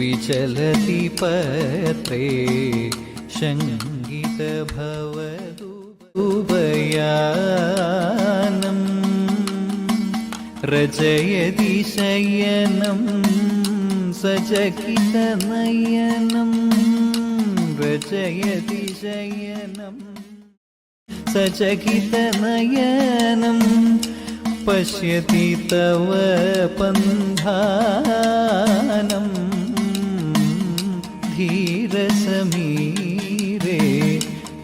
विचलति पत्रे शङ्गितभवतु उभयानम् रचयति शयनं सचकितनयनं रचयति सचकित सचकितनयनं पश्यति तव पन्धानम्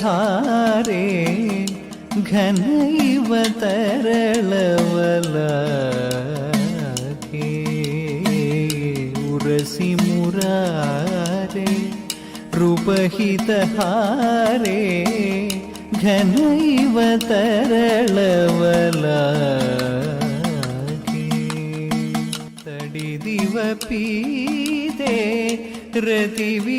धारे घनैव तरलवला के उरसि मुरारे रूपहितहारे घनैव तरलवला तडिदिवपीते रतिविपरीदे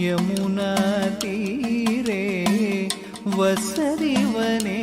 यमुना तीरे वने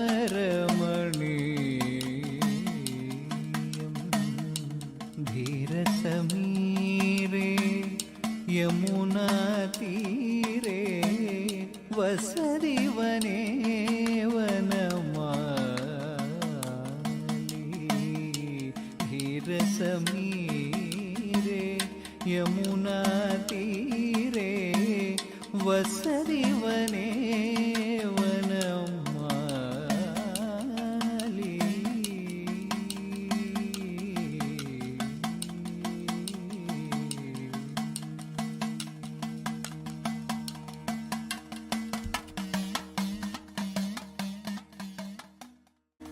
was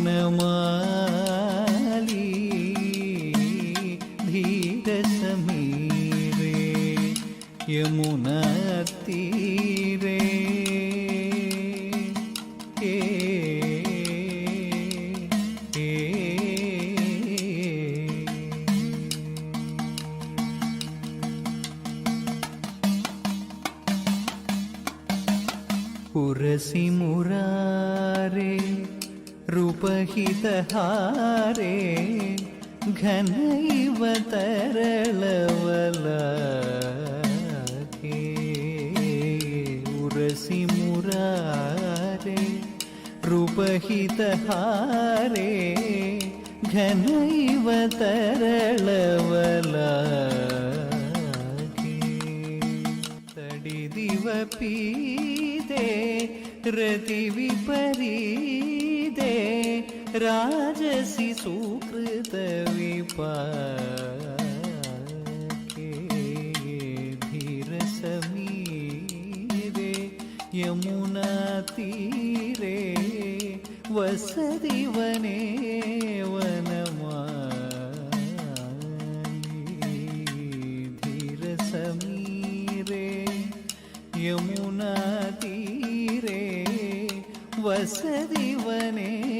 meu mãe. ಮುಖನೈವ ತರಳವಲ ಉರಸಿ ಮುರಾರೆ ರೂಪಹಿತ ಹಾರೆ ಘನೈವ ತರಳವಲ ತಡಿದಿವ ಪೀದೆ ರತಿ ವಿಪರೀದೆ ರಾಜಸಿ ಸೂ യമുനാ തീരേ വസതി വനേ